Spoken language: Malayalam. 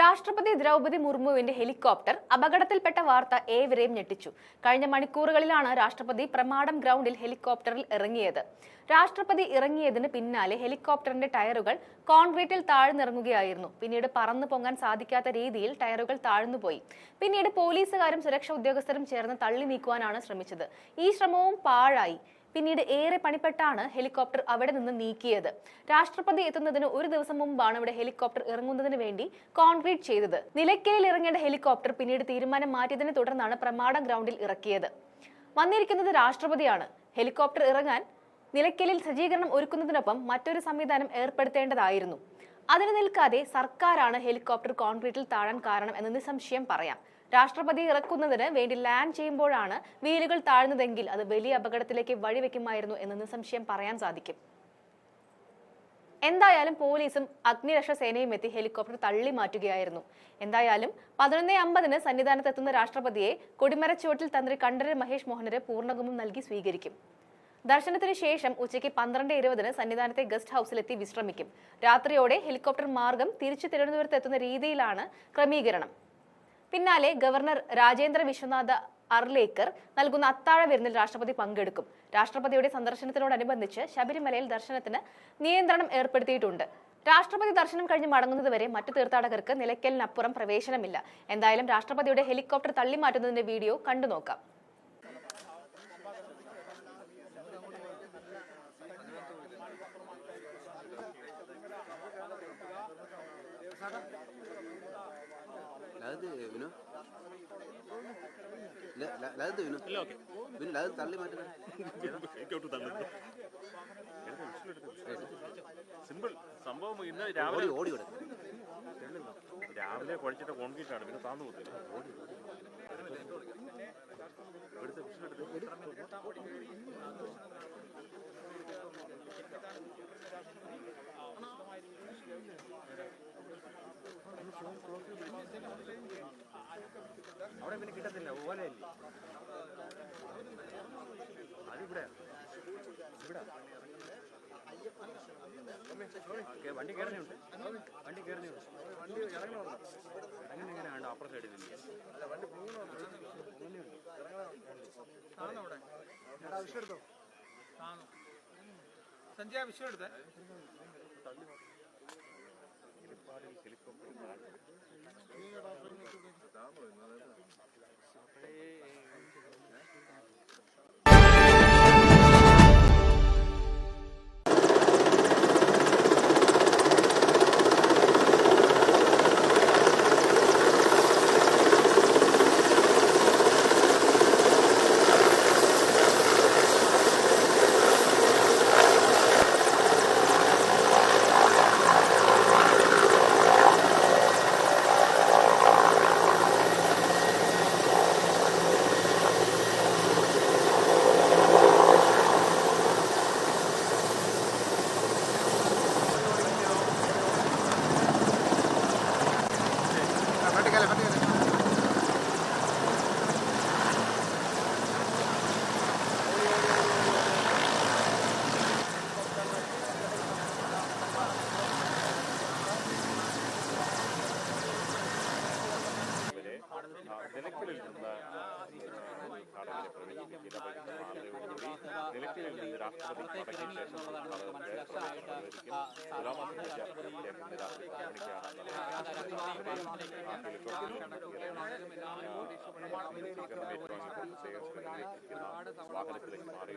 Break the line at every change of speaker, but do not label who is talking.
രാഷ്ട്രപതി ദ്രൗപതി മുർമുവിന്റെ ഹെലികോപ്റ്റർ അപകടത്തിൽപ്പെട്ട വാർത്ത ഏവരെയും ഞെട്ടിച്ചു. കഴിഞ്ഞ മണിക്കൂറുകളിലാണ് രാഷ്ട്രപതി പ്രമാടം ഗ്രൗണ്ടിൽ ഹെലികോപ്റ്ററിൽ ഇറങ്ങിയത്. രാഷ്ട്രപതി ഇറങ്ങിയതിന് പിന്നാലെ ഹെലികോപ്റ്ററിന്റെ ടയറുകൾ കോൺക്രീറ്റിൽ താഴ്ന്നിറങ്ങുകയായിരുന്നു. പിന്നീട് പറന്നു പൊങ്ങാൻ സാധിക്കാത്ത രീതിയിൽ ടയറുകൾ താഴ്ന്നുപോയി. പിന്നീട് പോലീസുകാരും സുരക്ഷാ ഉദ്യോഗസ്ഥരും ചേർന്ന് തള്ളി നീക്കുവാനാണ് ശ്രമിച്ചത്. ഈ ശ്രമവും പാഴായി. പിന്നീട് ഏറെ പണിപ്പെട്ടാണ് ഹെലികോപ്റ്റർ അവിടെ നിന്ന് നീക്കിയത്. രാഷ്ട്രപതി എത്തുന്നതിന് ഒരു ദിവസം മുമ്പാണ് ഇവിടെ ഹെലികോപ്റ്റർ ഇറങ്ങുന്നതിന് വേണ്ടി കോൺക്രീറ്റ് ചെയ്തത്. നിലയ്ക്കലിൽ ഇറങ്ങേണ്ട ഹെലികോപ്റ്റർ പിന്നീട് തീരുമാനം മാറ്റിയതിനെ തുടർന്നാണ് പ്രമാട ഗ്രൗണ്ടിൽ ഇറക്കിയത്. വന്നിരിക്കുന്നത് രാഷ്ട്രപതിയാണ്. ഹെലികോപ്റ്റർ ഇറങ്ങാൻ നിലയ്ക്കലിൽ സജ്ജീകരണം ഒരുക്കുന്നതിനൊപ്പം മറ്റൊരു സംവിധാനം ഏർപ്പെടുത്തേണ്ടതായിരുന്നു. അതിന് നിൽക്കാതെ സർക്കാരാണ് ഹെലികോപ്റ്റർ കോൺക്രീറ്റിൽ താഴാൻ കാരണം എന്ന് നിസ്സംശയം പറയാം. രാഷ്ട്രപതി ഇറക്കുന്നതിന് വേണ്ടി ലാൻഡ് ചെയ്യുമ്പോഴാണ് വീലുകൾ താഴ്ന്നതെങ്കിൽ അത് വലിയ അപകടത്തിലേക്ക് വഴിവെക്കുമായിരുന്നു എന്ന് നിസ്സംശയം പറയാൻ സാധിക്കും. എന്തായാലും പോലീസും അഗ്നിരക്ഷാ സേനയും എത്തി ഹെലികോപ്റ്റർ തള്ളി മാറ്റുകയായിരുന്നു. എന്തായാലും പതിനൊന്നേ അമ്പതിന് സന്നിധാനത്തെത്തുന്ന രാഷ്ട്രപതിയെ കൊടിമരച്ചുവട്ടിൽ തന്ത്രി കണ്ഠരൻ മഹേഷ് മോഹനര് പൂർണകുമം നൽകി സ്വീകരിക്കും. ദർശനത്തിന് ശേഷം ഉച്ചയ്ക്ക് പന്ത്രണ്ട് ഇരുപതിന് സന്നിധാനത്തെ ഗസ്റ്റ് ഹൌസിലെത്തി വിശ്രമിക്കും. രാത്രിയോടെ ഹെലികോപ്റ്റർ മാർഗം തിരിച്ചു തിരുവനന്തപുരത്ത് എത്തുന്ന രീതിയിലാണ് ക്രമീകരണം. പിന്നാലെ ഗവർണർ രാജേന്ദ്ര വിശ്വനാഥ അർലേക്കർ നൽകുന്ന അത്താഴ വിരുന്നിൽ രാഷ്ട്രപതി പങ്കെടുക്കും. രാഷ്ട്രപതിയുടെ സന്ദർശനത്തിനോടനുബന്ധിച്ച് ശബരിമലയിൽ ദർശനത്തിന് നിയന്ത്രണം ഏർപ്പെടുത്തിയിട്ടുണ്ട്. രാഷ്ട്രപതി ദർശനം കഴിഞ്ഞ് മടങ്ങുന്നതുവരെ മറ്റു തീർത്ഥാടകർക്ക് നിലയ്ക്കലിനപ്പുറം പ്രവേശനമില്ല. എന്തായാലും രാഷ്ട്രപതിയുടെ ഹെലികോപ്റ്റർ തള്ളിമാറ്റുന്നതിന്റെ വീഡിയോ കണ്ടുനോക്കാം
ലളിത് വിനു ല- ല- ലളിത് വിനു വിനു ലളിത് തള്ളി മാറ്റുന്നത്
ഹെലികോപ്റ്റർ തള്ളുന്നു സിമ്പിൾ സംഭവം ഇന്ന് രാവിലെ
ഓടി ഓടി
രാവിലെ കുഴച്ചിട്ട് കോൺക്രീറ്റ് ആണ് പിന്നെ താന്നു പോകത്തില്ല എടുത്ത് വിഷ്ണു എടുത്ത് അവിടെ പിന്നെ കിട്ടത്തില്ല ഓലയില്ല അതിവിടെ ഇവിടെ ഓക്കേ, വണ്ടി കയറുന്നുണ്ട് വണ്ടി കയറുന്നുണ്ട് വണ്ടി ഇറങ്ങണോ അങ്ങനെ എങ്ങനെയാണ് അപ്പുറ സൈഡിൽ
സഞ്ജയ വിഷയം എടുത്തേ
ഇവരെ നിലയ്ക്കലിൽ നിന്ന് കടലിൽ പ്രവേശിപ്പിക്കുന്ന മാതൃയോടുകൂടി നിലയ്ക്കലിൽ നിന്ന് രാഷ്ട്രപതി ശേഷം വാഹനത്തിലേക്ക് മാറി